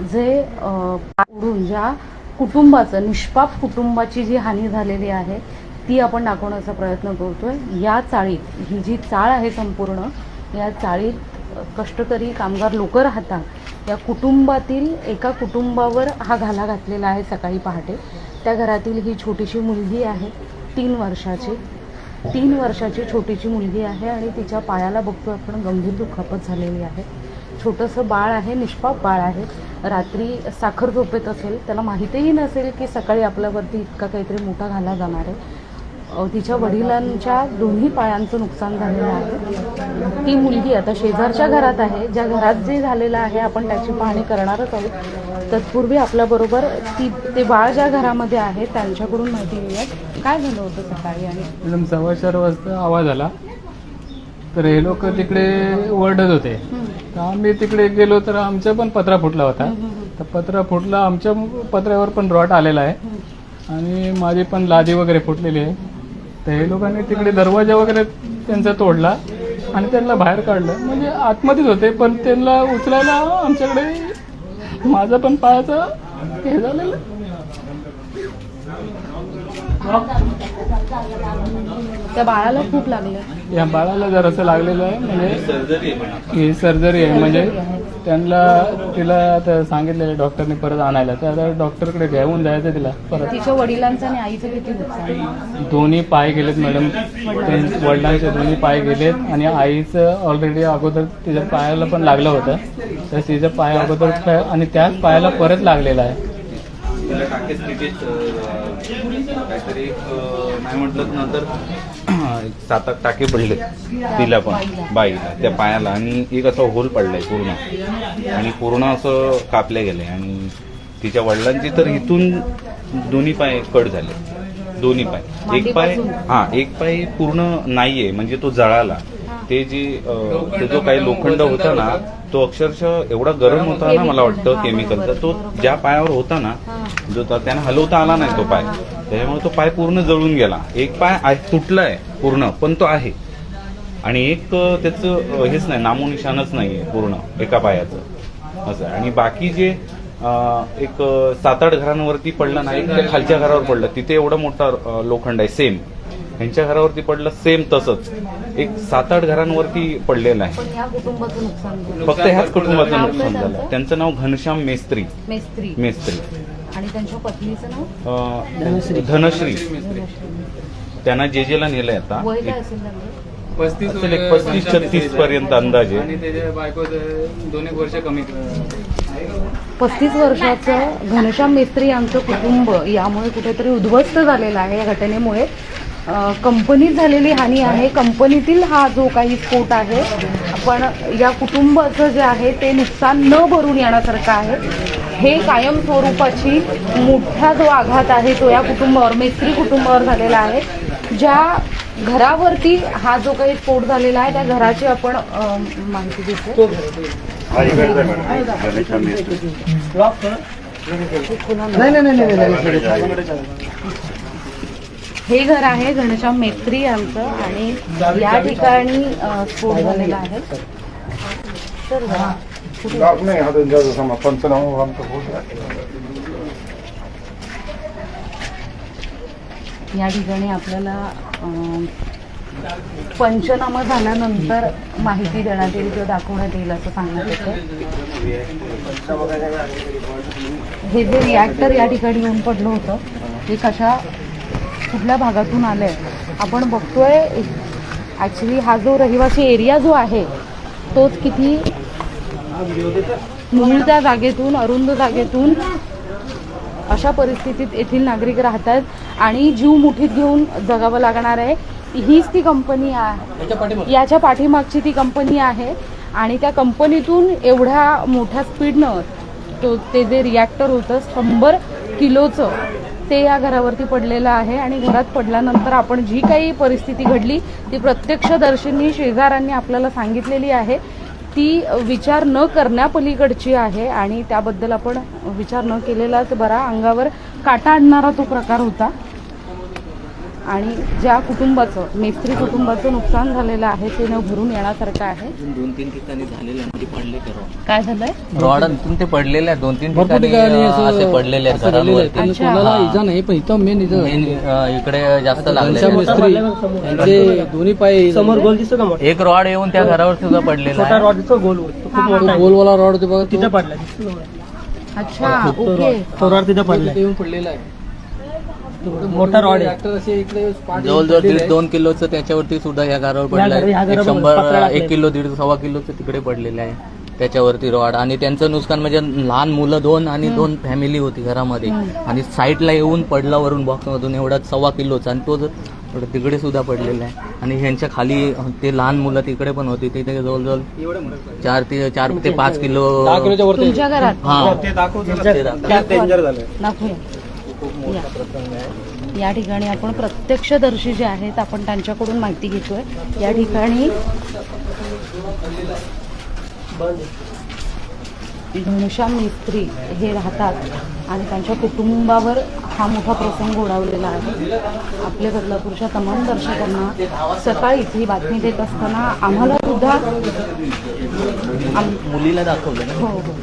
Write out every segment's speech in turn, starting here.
जे अ, ह्या ज्या कुटुंबाचं निष्पाप कुटुंबाची जी हानी झालेली आहे ती आपण दाखवण्याचा प्रयत्न करतोय. या चाळीत ही जी चाळ आहे संपूर्ण या चाळीत कष्टकरी कामगार लोक राहतात. या कुटुंबातील एका कुटुंबावर हा घाला घातलेला आहे सकाळी पहाटे. त्या घरातील ही छोटीशी मुलगी आहे तीन वर्षाची. तीन वर्षाची छोटीची मुलगी आहे आणि तिच्या पायाला बघतो आपण गंभीर दुखापत झालेली आहे. छोटंसं बाळ आहे निष्पाप बाळ आहे. रात्री साखर झोपेत असेल त्याला माहितीही नसेल की सकाळी आपल्यावरती इतका काहीतरी मोठा घाला जाणार आहे. तिच्या वडिलांच्या दोन्ही पायांचं नुकसान झालेलं आहे. ती मुलगी आता शेजारच्या घरात आहे ज्या घरात जे झालेलं आहे आपण त्याची पाहणी करणारच आहोत. तत्पूर्वी आपल्याबरोबर ती ते बाळ ज्या घरामध्ये आहे त्यांच्याकडून माहिती घेऊयात. काय झालं होतं सकाळी आणि एकदम सव्वा चार वाजता आवाज आला. तर हे लोक तिकडे ओरडत होते. तर आम्ही तिकडे गेलो तर आमचा पण पत्रा फुटला होता. तर पत्रा फुटला आमच्या पत्र्यावर पण रॉट आलेला आहे. आणि माझी पण लादी वगैरे फुटलेली आहे. तर हे लोकांनी तिकडे दरवाजा वगैरे त्यांचा तोडला आणि त्यांना बाहेर काढलं. म्हणजे आतमध्येच होते पण त्यांना उचलायला आमच्याकडे माझा पण पायाचा त्या बाळाला खूप लागलं. या बाळाला जरासं लागलेलं आहे म्हणजे ही सर्जरी आहे म्हणजे त्यांना तिला आता सांगितलेलं डॉक्टरने परत आणायला. तर आता डॉक्टरकडे घेऊन जायचं तिला परत. तिच्या वडिलांचं आणि आईचं किती नुकसान दोन्ही पाय गेलेत मॅडम. ते वडिलांचे दोन्ही पाय गेलेत आणि आईचं ऑलरेडी अगोदर तिच्या पायाला पण लागलं होतं. तर तिच्या पाय अगोदर पाय- आणि त्याच पायाला परत लागलेलं आहे. तिला अं, काहीतरी अं, नाही म्हटलं तर नंतर एक सात आठ टाके पडले. तिला पण बाईला त्या पायाला. आणि एक असा होल पडलाय पूर्ण. आणि पूर्ण असं कापले गेले. आणि तिच्या वडिलांची तर इथून दोन्ही पाय कट झाले. दोन्ही पाय. एक पाय हा एक पाय पूर्ण नाहीये म्हणजे तो जळाला. ते जे ते जो काही लोखंड होता ना तो अक्षरशः एवढा गरम होता ना मला वाटतं केमिकलचा तो ज्या पायावर होता ना जो तर त्याने हलवता आला नाही तो पाय. त्याच्यामुळे तो पाय पूर्ण जळून गेला. एक पाय आहे- तुटलाय पूर्ण पण तो आहे. आणि एक त्याचं हेच नाही नामोनिशानच नाहीये पूर्ण एका पायाचं. असं आहे. आणि बाकी जे एक सात आठ घरांवरती पडलं ना एक त्या खालच्या घरावर पडलं. तिथे एवढा मोठा लोखंड आहे सेम ह्यांच्या घरावरती पडलं सेम तसंच. एक सात आठ घरांवरती पडलेलं आहे. फक्त ह्याच कुटुंबाचं नुकसान झालं. त्यांचं? त्यांचं नाव घनश्याम मेस्त्री. मेस्त्री. मेस्त्री. आणि त्यांच्या पत्नीचं नाव? धनश्री. त्यांना जे जेला नेलंय आता वय काय असेल त्यांचं? पस्तीस असेल एक पस्तीस छत्तीस पर्यंत अंदाजे. आणि त्याच्या बायको दोन एक वर्ष कमी पस्तीस वर्षाचं घनश्याम मेस्त्री यांचं कुटुंब यामुळे कुठेतरी उद्ध्वस्त झालेलं आहे या घटनेमुळे. अ, कंपनीत झालेली हानी आहे. कंपनीतील हा जो काही स्फोट आहे पण या कुटुंबाचं जे आहे ते नुकसान न भरून येण्यासारखं आहे. हे कायम स्वरूपाची मोठा जो आघात आहे तो या कुटुंबावर मेस्त्री कुटुंबावर झालेला आहे. ज्या घरावरती हा जो काही स्फोट झालेला आहे त्या घराची आपण माहिती देतो. हे घर आहे घनश्याम मेत्री यांचं आणि या ठिकाणी स्फोट झालेला आहे. तर नहीं हद ज्यादा समा पंचनामा हम या ठिकाणी आपल्याला पंचनामा झाल्यानंतर माहिती देण्यात येईल किंवा दाखवण्यात येईल असं सांगण्यात येतं. हे जे रिॲक्टर या ठिकाणी येऊन पडलं होतं हे कशा कुठल्या भागातून आलं आहे आपण बघतोय ॲक्च्युली हा जो रहिवासी एरिया जो आहे तोच किती मूळ त्या जागेतून अरुंद जागेतून अशा परिस्थितीत येथील नागरिक राहतात आणि जीव मुठीत घेऊन जगावं लागणार आहे. हीच ती कंपनी आहे. याच्या पाठीमागची ती कंपनी आहे. आणि त्या कंपनीतून एवढ्या मोठ्या स्पीडनं तो ते जे रिॲक्टर होतं शंभर किलोचं ते या घरावरती पडलेलं आहे. आणि घरात पडल्यानंतर आपण जी काही परिस्थिती घडली ती प्रत्यक्षदर्शींनी शेजाऱ्यांनी आपल्याला सांगितलेली आहे. ती विचार न करण्यापलीकडची आहे आणि त्याबद्दल आपण विचार न केलेलाच बरा अंगावर काटा आणणारा तो प्रकार होता. आणि ज्या कुटुंबाचं मेस्त्री कुटुंबाचं नुकसान झालेलं आहे ते न भरून येण्यासारखं आहे दोन तीन ठिकाणी झालेले आहे, ते पडले ते काय झालंय रॉड इथून ते पडलेले आहेत दोन तीन भरपूर ठिकाणी ठिकाणी अं, असं- असे पडलेले आहेत असं झालेलं आहे. घरांवरती त्यांनी अच्छा. कोणाला. इजा नाही पण इथं मेन अं, इकडे जास्त लागले मिस्त्री यांचे दोन्ही पाय समोर गोल दिसतो का मोठा एक रॉड येऊन त्या घरावर सुद्धा पडलेला छोटा आहे रॉड दिसतो गोल. तो खूप मोठा तो आहे. गोलवाला रॉड होते बघा तिथं तो- पडला दिसतो? अच्छा तो ओके रॉड- तो रॉड तिथं पडला तिथे येऊन पडलेला आहे मोठा रॉड आहे. जवळजवळ पडलेले दीड आहे. दोन किलोचं त्याच्यावरती सुद्धा या घरावर घरा- या एक शंभर. एक किलो दीड सव्वा किलोचं तिकडे पडलेलं आहे. त्याच्यावरती रॉड आणि त्यांचं नुकसान म्हणजे लहान मुलं दोन आणि दोन फॅमिली होती घरामध्ये. आणि साईडला येऊन पडला वरून बॉक्स मधून एवढा सव्वा किलोचा. आणि तो जर तिकडे सुद्धा पडलेला आहे. आणि ह्यांच्या खाली ते लहान मुलं तिकडे पण होती. तिथे जवळजवळ चार ते चार ते पाच किलो घरात? हा या. या ठिकाणी आपण प्रत्यक्षदर्शी जे आहेत आपण त्यांच्याकडून माहिती घेतोय. या ठिकाणी घनश्याम मिस्त्री हे राहतात आणि त्यांच्या कुटुंबावर हा मोठा प्रसंग ओढावलेला आहे. आपल्या बदलापूरच्या तमाम दर्शकांना सकाळीच ही बातमी देत असताना आम्हाला सुद्धा आम मुलीला दाखवलं हो हो.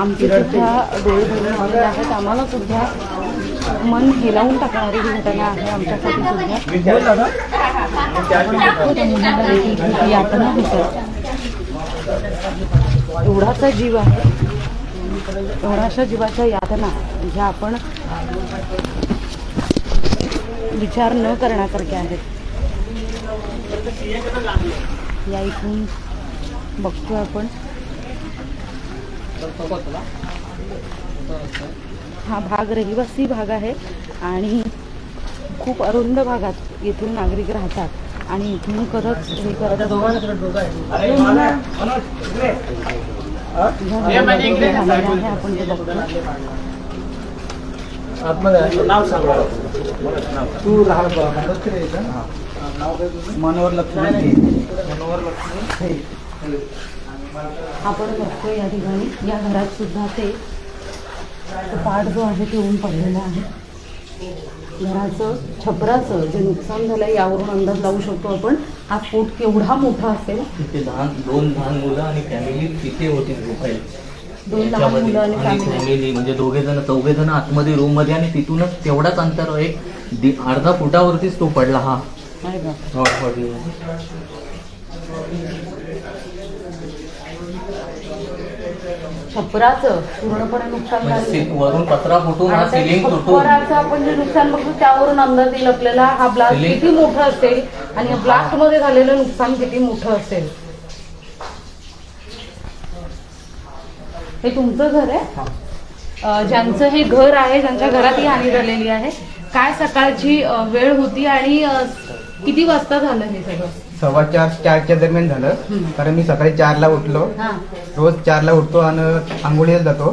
आमचे सुद्धा डोळे भरून आलेले आहेत आम्हाला सुद्धा मन हेलावून टाकणारी ही घटना आहे आमच्यासाठी सुद्धा. यातना होतात एवढाचा जीव आहे एवढाशा जीवाच्या यातना ज्या आपण विचार न करण्यासारख्या आहेत. या इथून बघतोय आपण. हा भाग रहिवासी भाग आहे आणि खूप अरुंद भागात येथील नागरिक राहतात. आणि इथून करत हे करत आपण ते बघतो. मनोहर लक्ष्मी आपण बघतो या ठिकाणी. या घरात सुद्धा ते तो पाठ जो आहे ते ऊन पडलेला आहे. घराचं छपराचं जे नुकसान झालं यावरून अंदाज लावू शकतो आपण. हा पोट केवढा मोठा असेल? तिथे लहान दोन लहान मुलं आणि फॅमिली तिथे होती दोन लहान मुलं आणि फॅमिली म्हणजे दोघे जण चौघे जण आतमध्ये रूममध्ये आणि तिथूनच तेवढाच अंतर एक दि- अर्धा फुटावरतीच तो पडला हा पडलेला छपराचं पूर्णपणे नुकसान म्हणजे झालं वरून पत्रा फुटून हा सिलिंग तुटून छप्पराचं आपण जे नुकसान बघतो त्यावरून अंदाज येईल आपल्याला हा ब्लास्ट Ceiling- किती मोठा असेल आणि ब्लास्टमध्ये झालेलं नुकसान किती मोठं असेल? हे तुमचं घर आहे? अं, ज्यांचं हे घर आहे ज्यांच्या घरात ही हानी झालेली आहे काय सकाळची अं, वेळ होती आणि अं, किती वाजता झालं हे सगळं? सव्वा चार चारच्या दरम्यान झालं. कारण मी सकाळी चारला उठलो. रोज चारला उठतो आणि आंघोळीला जातो.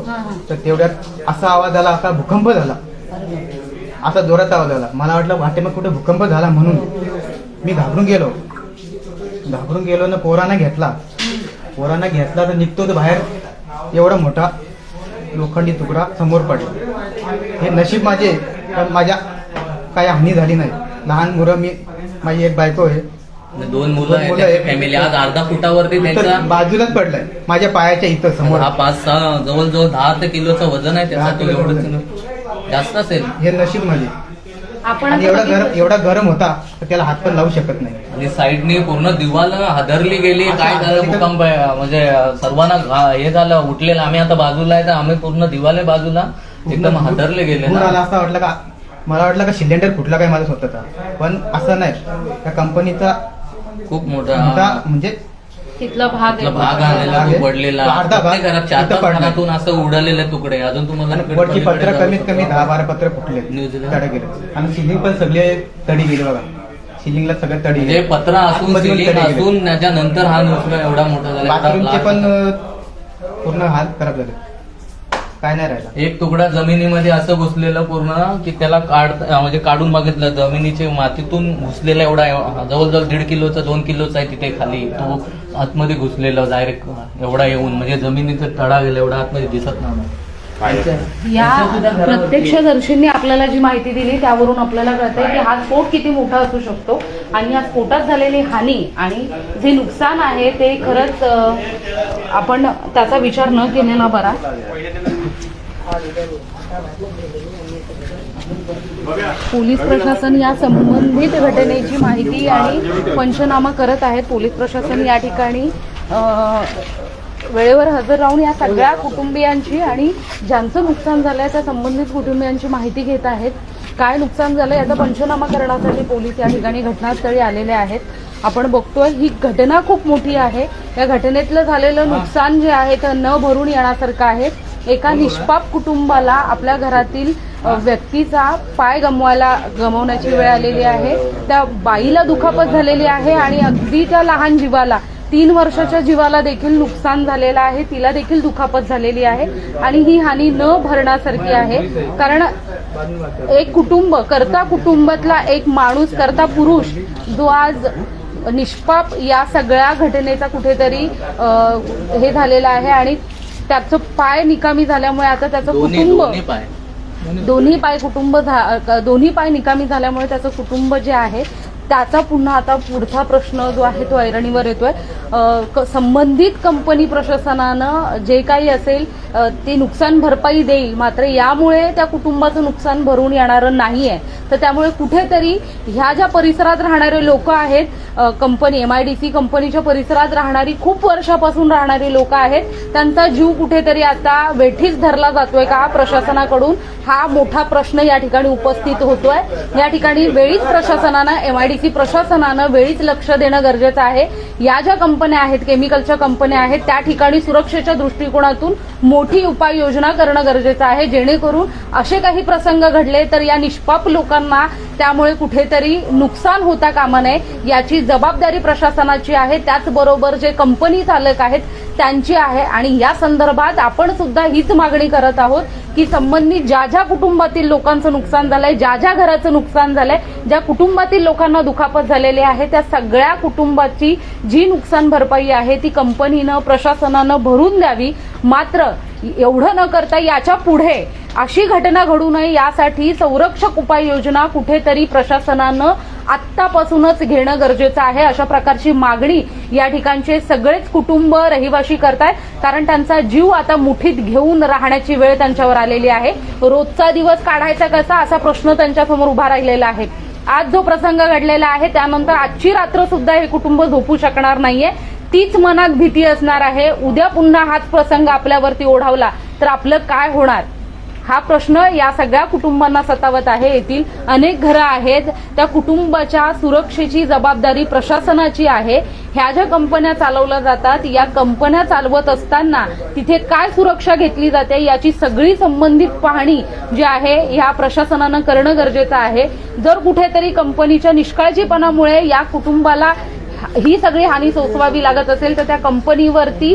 तर तेवढ्यात असा आवाज आला असा भूकंप झाला. असा जोरात आवाज आला. मला वाटलं वाटे मग कुठे भूकंप झाला म्हणून. मी घाबरून गेलो. घाबरून गेलो ना पोरांना घेतला. पोरांना घेतला तर निघतो तर बाहेर एवढा मोठा लोखंडी तुकडा समोर पडला. हे नशीब माझे पण माझ्या काही हानी झाली नाही. लहान मुलं मी माझी एक बायको आहे. दोन मुलं मुलं. फॅमिली आज अर्धा फुटावरती त्यांचा बाजूलाच पडलाय माझ्या पायाच्या इथं समोर. हा पाच सहा जवळजवळ दहा ते किलोचं वजन आहे त्याचा दहा तो किलोचं एवढं जास्त असेल. हे नशीब माझे. आपण आणि आता एवढा गरम बघितलं- एवढा गरम होता तर त्याला हात पण लावू शकत नाही. आणि साईडनी पूर्ण दिवाल हादरली गेली काय झालं भूकंप आहे म्हणजे सर्वांना घा- हे झालं उठलेलं आम्ही आता बाजूला आहे तर आम्ही पूर्ण दिवाल आहे बाजूला एकदम हादरले गेले ना असं वाटलं का मला वाटलं का सिलेंडर फुटला काय माझा स्वतःचा. पण असं नाही. त्या कंपनीचा खूप मोठा म्हणजे तिथला भाग भाग आलेला. तो पडलेला अर्धा भाग प्रत्येक घरात चार इथं पाच पडला. घरातून असं उडालेले तुकडे अजून तुम्हाला आणि वरची पत्र कमीत. कमी दहा बारा पत्र फुटले न्यूझीलंड. तडे गेले आणि सिलिंग पण सगळे तडी गेले बघा सिलिंगला सगळं तडी म्हणजे गेले. पत्रा असून आतमध्ये पण सिलिंग तडे गेले. असून त्याच्यानंतर हा नुसता एवढा मोठा झाला एवढा बाथरूमचे blast पण झाला. अं, पूर्ण हाल खराब झाले काय नाही राहिला. एक तुकडा जमिनीमध्ये असं घुसलेलं पूर्ण की त्याला काढ म्हणजे काढून बघितलं जमिनीचे मातीतून घुसलेला एवढा जवळजवळ दीड किलोचा दोन किलोचा आहे तिथे खाली. तो आतमध्ये घुसलेला डायरेक्ट एवढा येऊन म्हणजे जमिनीचा तडा गेला एवढा आतमध्ये दिसत पायावर. या प्रत्यक्षदर्शींनी आपल्याला जी माहिती दिली त्यावरून आपल्याला कळतंय की हा स्फोट किती मोठा असू शकतो. आणि या स्फोटात झालेली हानी आणि जे नुकसान आहे ते खरंच अं, आपण त्याचा विचार न केलेला बरा. पोलीस प्रशासन या संबंधित घटनेची माहिती आणि पंचनामा करत आहेत. पोलीस प्रशासन या ठिकाणी वेळेवर हजर राहून या सगळ्या कुटुंबियांची आणि ज्यांचं नुकसान झालंय त्या संबंधित कुटुंबियांची माहिती घेत आहेत. काय नुकसान झालं याचा पंचनामा करण्यासाठी पोलीस या ठिकाणी घटनास्थळी आलेले आहेत. आपण बघतोय ही घटना खूप मोठी आहे. या घटनेतलं झालेलं नुकसान जे आहे ते न भरून येण्यासारखं आहे. एका निष्पाप कुटुंबाला आपल्या घरातील व्यक्तीचा पाय गमवायला गमवण्याची वेळ आलेली आहे. त्या बाईला दुखापत झालेली आहे आणि अगदी त्या लहान जीवाला तीन वर्षाच्या जीवाला देखील नुकसान झालेलं आहे. तिला देखील दुखापत झालेली आहे आणि ही हानी न भरण्यासारखी आहे. कारण एक कुटुंब करता कुटुंबातला एक माणूस करता पुरुष जो आज निष्पाप या सगळ्या घटनेचा कुठेतरी हे झालेला आहे आणि त्याचं पाय निकामी झाल्यामुळे आता त्याचं कुटुंब दोन्ही पाय. दोन्ही पाय कुटुंब दोन्ही पाय निकामी झाल्यामुळे त्याचं कुटुंब जे आहे त्याचा पुन्हा आता पुढचा प्रश्न जो आहे तो ऐरणीवर येतोय. क- संबंधित कंपनी प्रशासनानं जे काही असेल ते नुकसान भरपाई देईल. मात्र यामुळे त्या कुटुंबाचं नुकसान भरून येणारं नाहीये. तर त्यामुळे कुठेतरी ह्या ज्या परिसरात राहणारे लोक आहेत अ, कंपनी एमआयडीसी कंपनीच्या परिसरात राहणारी खूप वर्षापासून राहणारी लोक आहेत त्यांचा जीव कुठेतरी आता वेठीच धरला जातोय का प्रशासनाकडून? हा मोठा प्रश्न या ठिकाणी उपस्थित होतोय. या ठिकाणी वेळीच प्रशासनानं एमआयडीसी प्रशासनानं वेळीच लक्ष देणं गरजेचं आहे. या ज्या कंपन्या आहेत केमिकलच्या कंपन्या आहेत त्या ठिकाणी सुरक्षेच्या दृष्टिकोनातून मोठी उपाययोजना करणं गरजेचं आहे. जेणेकरून असे काही प्रसंग घडले तर या निष्पाप लोकांना त्यामुळे कुठेतरी नुकसान होता कामा नये याची जबाबदारी प्रशासनाची आहे. त्याचबरोबर जे कंपनी चालक आहेत त्यांची आहे आणि या संदर्भात आपण सुद्धा हीच मागणी करत आहोत की संबंधित ज्या ज्या कुटुंबातील लोकांचं नुकसान झालंय ज्या ज्या घराचं नुकसान झालंय ज्या कुटुंबातील लोकांना दुखापत झालेली आहे त्या सगळ्या कुटुंबाची जी नुकसान भरपाई आहे ती कंपनीनं प्रशासनानं भरून द्यावी. मात्र एवढं न करता याच्यापुढे अशी घटना घडू नये यासाठी संरक्षक उपाययोजना कुठेतरी प्रशासनानं आत्तापासूनच घेणं गरजेचं आहे. अशा प्रकारची मागणी या ठिकाणचे सगळेच कुटुंब रहिवाशी करतायत. कारण त्यांचा जीव आता मुठीत घेऊन राहण्याची वेळ त्यांच्यावर आलेली आहे. रोजचा दिवस काढायचा कसा असा प्रश्न त्यांच्यासमोर उभा राहिलेला आहे. आज जो प्रसंग घडलेला आहे त्यानंतर आजची रात्र सुद्धा हे कुटुंब झोपू शकणार नाहीये. तीच मनात भीती असणार आहे. उद्या पुन्हा हाच प्रसंग आपल्यावरती ओढावला तर आपलं काय होणार? हा प्रश्न या सगळ्या कुटुंबांना सतावत आहे. येथील अनेक घरं आहेत. त्या कुटुंबाच्या सुरक्षेची जबाबदारी प्रशासनाची आहे. ह्या ज्या कंपन्या चालवल्या जातात या कंपन्या चालवत असताना तिथे काय सुरक्षा घेतली जाते याची सगळी संबंधित पाहणी जी आहे ह्या प्रशासनानं करणं गरजेचं आहे. जर कुठेतरी कंपनीच्या निष्काळजीपणामुळे या कुटुंबाला ही सगळी हानी सोसवावी लागत असेल तर त्या कंपनीवरती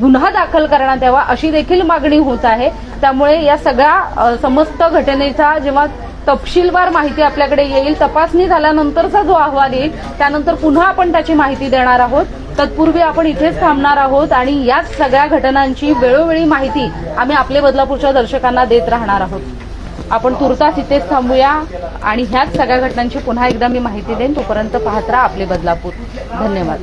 गुन्हा दाखल करण्यात यावा अशी देखील मागणी होत आहे. त्यामुळे या सगळ्या समस्त घटनेचा जेव्हा तपशीलवार माहिती आपल्याकडे येईल तपासणी झाल्यानंतरचा जो अहवाल येईल त्यानंतर पुन्हा आपण त्याची माहिती देणार आहोत. तत्पूर्वी आपण इथेच थांबणार आहोत आणि याच सगळ्या घटनांची वेळोवेळी माहिती आम्ही आपले बदलापूरच्या दर्शकांना देत राहणार आहोत. आपण तुर्तास इथेच थांबूया आणि ह्याच सगळ्या घटनांची पुन्हा एकदा मी माहिती देईन. तोपर्यंत पाहत राहा आपले बदलापूर. धन्यवाद.